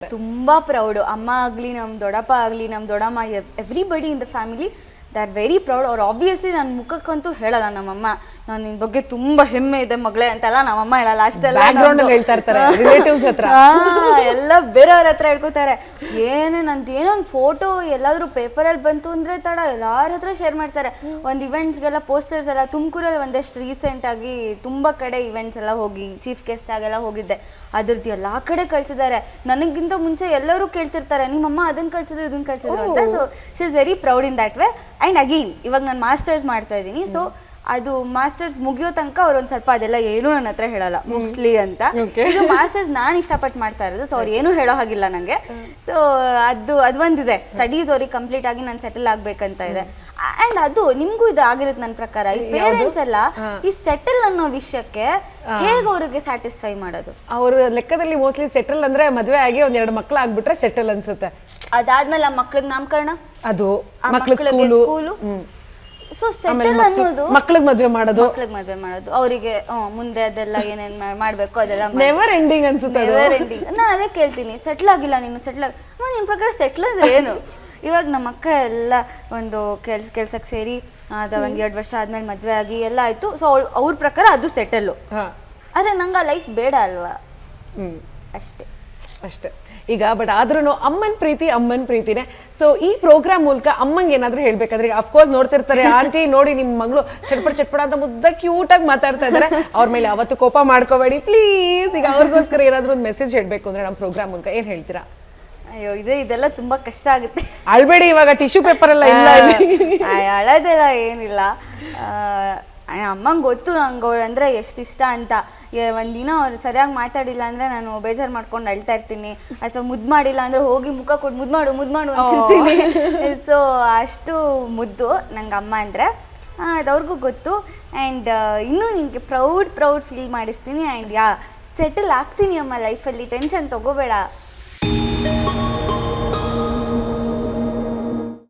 ತುಂಬಾ ಪ್ರೌಡ್. ಅಮ್ಮ ಆಗಲಿ ನಮ್ ದೊಡ್ಡಪ್ಪ ಆಗಲಿ ನಮ್ಮ ದೊಡ್ಡಮ್ಮ everybody in the family they are very proud ಅವ್ರು ಆಬ್ವಿಯಸ್ಲಿ ನನ್ನ ಮುಖಕ್ಕಂತೂ ಹೇಳಲ್ಲ ನಮ್ಮಮ್ಮ. ನಾನು ನಿನ್ನ ಬಗ್ಗೆ ತುಂಬ ಹೆಮ್ಮೆ ಇದೆ ಮಗಳೇ ಅಂತೆಲ್ಲ ನಮ್ಮಮ್ಮ ಹೇಳಲ್ಲ. ಅಷ್ಟೆಲ್ಲ ಹೇಳ್ತಾ ಇರ್ತಾರೆ, ಹತ್ರ. ಎಲ್ಲ ಬೇರೆಯವ್ರ ಹತ್ರ ಹೇಳ್ಕೊತಾರೆ. ಏನೇ ನಂದು ಏನೋ ಒಂದು ಫೋಟೋ ಎಲ್ಲಾದರೂ ಪೇಪರಲ್ಲಿ ಬಂತು ಅಂದರೆ ತಡ ಎಲ್ಲರ ಹತ್ರ ಶೇರ್ ಮಾಡ್ತಾರೆ? ಒಂದು ಇವೆಂಟ್ಸ್ಗೆಲ್ಲ ಪೋಸ್ಟರ್ಸ್ ಎಲ್ಲ ತುಮಕೂರಲ್ಲಿ ಒಂದಷ್ಟು ರೀಸೆಂಟಾಗಿ ತುಂಬಾ ಕಡೆ ಇವೆಂಟ್ಸ್ ಎಲ್ಲ ಹೋಗಿ ಚೀಫ್ ಗೆಸ್ಟ್ ಆಗೆಲ್ಲ ಹೋಗಿದ್ದೆ. ಅದ್ರದ್ದು ಎಲ್ಲ ಕಡೆ ಕಳ್ಸಿದ್ದಾರೆ. ನನಗಿಂತ ಮುಂಚೆ ಎಲ್ಲರೂ ಕೇಳ್ತಿರ್ತಾರೆ ನಿಮ್ಮಮ್ಮ ಅದನ್ನು ಕಳ್ಸಿದ್ರು ಇದನ್ನು ಕಳ್ಸಿದ್ರು. ಅಂತ. So she is very proud in that way and again ಇವಾಗ ನಾನು ಮಾಸ್ಟರ್ಸ್ ಮಾಡ್ತಾ ಇದ್ದೀನಿ ಸೊ ಅದು ಮಾಸ್ಟರ್ಸ್ ಮುಗಿಯೋ ತನಕ ಅವ್ರು ಒಂದ್ ಸ್ವಲ್ಪ ಅದೆಲ್ಲ ಏನು ನನ್ನ ಹತ್ರ ಹೇಳಲ್ಲ ಮುಗಿಸ್ಲಿ ಅಂತ. ಇದು ಮಾಸ್ಟರ್ಸ್ ನಾನು ಇಷ್ಟಪಟ್ಟು ಮಾಡ್ತಾ ಇರೋದು ಸೊ ಅವ್ರು ಏನು ಹೇಳೋ ಹಾಗಿಲ್ಲ ನನಗೆ ಸೊ ಅದು ಅದು ಒಂದಿದೆ. ಸ್ಟಡೀಸ್ ಅವ್ರಿಗೆ ಕಂಪ್ಲೀಟ್ ಆಗಿ ನಾನು ಸೆಟಲ್ ಆಗ್ಬೇಕಂತ ಇದೆ. ಅಂಡ್ ಅದು ನಿಮ್ಗೂ ಇದು ಆಗಿರುತ್ತೆ ನನ್ನ ಪ್ರಕಾರ. ಈ ಪೇರೆಂಟ್ಸ್ ಎಲ್ಲ ಈ ಸೆಟಲ್ ಅನ್ನೋ ವಿಷಯಕ್ಕೆ ಹೇಗೆ ಅವ್ರಿಗೆ ಸ್ಯಾಟಿಸ್ಫೈ ಮಾಡೋದು? ಅವ್ರ ಲೆಕ್ಕದಲ್ಲಿ ಮೋಸ್ಟ್ಲಿ ಸೆಟಲ್ ಅಂದ್ರೆ ಮದುವೆ ಆಗಿ ಒಂದ್ ಎರಡು ಮಕ್ಳು ಆಗ್ಬಿಟ್ರೆ ಸೆಟಲ್ ಅನ್ಸುತ್ತೆ. ಅದಾದ್ಮೇಲೆ ಆ ಮಕ್ಳಿಗೆ ನಾಮಕರಣ? ಅದು. ಮಕ್ಳು ಸ್ಕೂಲು ಸೊ ಸೆಟಲ್ ಅನ್ನೋದು ಮಕ್ಳಿಗೆ ಮದ್ವೆ ಮಾಡೋದು? ಮಕ್ಳಿಗೆ ಮದ್ವೆ ಮಾಡೋದು. ಅವರಿಗೆ ಮುಂದೆ ಅದೆಲ್ಲ ಏನೇನ್ ಮಾಡಬೇಕು ಮಾಡ್ಬೇಕು ಅದೆಲ್ಲ ನೆವರ್ ಎಂಡಿಂಗ್ ಅನ್ಸುತ್ತೆ ಅದು. ನೆವರ್ ಎಂಡಿಂಗ್ ನಾ ಅದೇ ಕೇಳ್ತೀನಿ ಸೆಟ್ಲ್ ಆಗಿಲ್ಲ ನೀನು ಸೆಟ್ಲ್ ಆಗಿ ನಿನ್ನ ಪ್ರಕಾರ ಸೆಟ್ಲ್ ಅಂದ್ರೆ ಏನು? ಇವಾಗ ನಮ್ಮ ಅಕ್ಕ ಎಲ್ಲ ಒಂದು ಕೆಲ್ಸ ಕೆಲ್ಸಕ್ಕೆ ಸೇರಿ ಅದ ಒಂದು ಎರಡು ವರ್ಷ ಆದ್ಮೇಲೆ ಮದುವೆ ಆಗಿ ಎಲ್ಲ ಆಯ್ತು. ಸೊ ಅವ್ರ ಪ್ರಕಾರ ಅದು ಸೆಟಲ್ ಹಾ. ಆದರೆ ನಂಗೆ ಆ ಲೈಫ್ ಬೇಡ ಅಲ್ವಾ? ಹ್ಮ್. ಅಷ್ಟೇ. ಅಷ್ಟೇ. ಈಗ ಬಟ್ ಆದ್ರೂ ಅಮ್ಮನ್ ಪ್ರೀತಿ ಅಮ್ಮನ್ ಪ್ರೀತಿನೇ. ಸೊ ಈ ಪ್ರೋಗ್ರಾಮ್ ಮೂಲಕ ಅಮ್ಮಂಗೆ ಏನಾದ್ರೂ ಹೇಳ್ಬೇಕಾದ್ರೆ ಅಫ್ಕೋರ್ಸ್ ನೋಡ್ತಿರ್ತಾರೆ ಆಂಟಿ ನೋಡಿ ನಿಮ್ ಮಗಳು ಚಟ್ಪಡ ಚಟ್ಪಡ ಅಂತ ಮುದ್ದ ಕ್ಯೂಟ್ ಆಗಿ ಮಾತಾಡ್ತಾ ಇದಾರೆ. ಅವ್ರ ಮೇಲೆ ಅವತ್ತು ಕೋಪ ಮಾಡ್ಕೋಬೇಡಿ ಪ್ಲೀಸ್ ಈಗ ಅವ್ರಿಗೋಸ್ಕರ ಏನಾದ್ರೂ ಒಂದು ಮೆಸೇಜ್ ಹೇಳ್ಬೇಕು ಅಂದ್ರೆ ನಮ್ಮ ಪ್ರೋಗ್ರಾಮ್ ಮೂಲಕ ಏನ್ ಹೇಳ್ತೀರಾ? ಅಯ್ಯೋ ಇದೆ ಇದೆಲ್ಲ ತುಂಬಾ ಕಷ್ಟ ಆಗುತ್ತೆ. ಅಳ್ಬೇಡಿ ಇವಾಗ ಟಿಶ್ಯೂ ಪೇಪರ್ ಎಲ್ಲ ಇಲ್ಲ ಅಳೋದೆಲ್ಲ ಏನಿಲ್ಲ. ಅಮ್ಮಂಗೆ ಗೊತ್ತು ನಂಗೆ ಅವ್ರು ಅಂದರೆ ಎಷ್ಟು ಇಷ್ಟ ಅಂತ. ಒಂದಿನ ಅವ್ರು ಸರಿಯಾಗಿ ಮಾತಾಡಿಲ್ಲ ಅಂದರೆ ನಾನು ಬೇಜಾರು ಮಾಡ್ಕೊಂಡು ಅಳ್ತಾ ಇರ್ತೀನಿ. ಅಥವಾ ಮುದ್ದು ಮಾಡಿಲ್ಲ ಅಂದರೆ ಹೋಗಿ ಮುಖ ಕೊಟ್ಟು ಮುದ್ದು ಮಾಡು ಮುದ್ದು ಮಾಡು ಅಂತಿರ್ತೀನಿ. ಸೊ ಅಷ್ಟು ಮುದ್ದು ನಂಗೆ ಅಮ್ಮ ಅಂದರೆ. ಅದು ಅವ್ರಿಗೂ ಗೊತ್ತು. ಆ್ಯಂಡ್ ಇನ್ನೂ ನಿನಗೆ ಪ್ರೌಡ್ ಪ್ರೌಡ್ ಫೀಲ್ ಮಾಡಿಸ್ತೀನಿ. ಆ್ಯಂಡ್ ಯಾ ಸೆಟಲ್ ಆಗ್ತೀನಿ ಅಮ್ಮ ಲೈಫಲ್ಲಿ ಟೆನ್ಷನ್ ತಗೋಬೇಡ.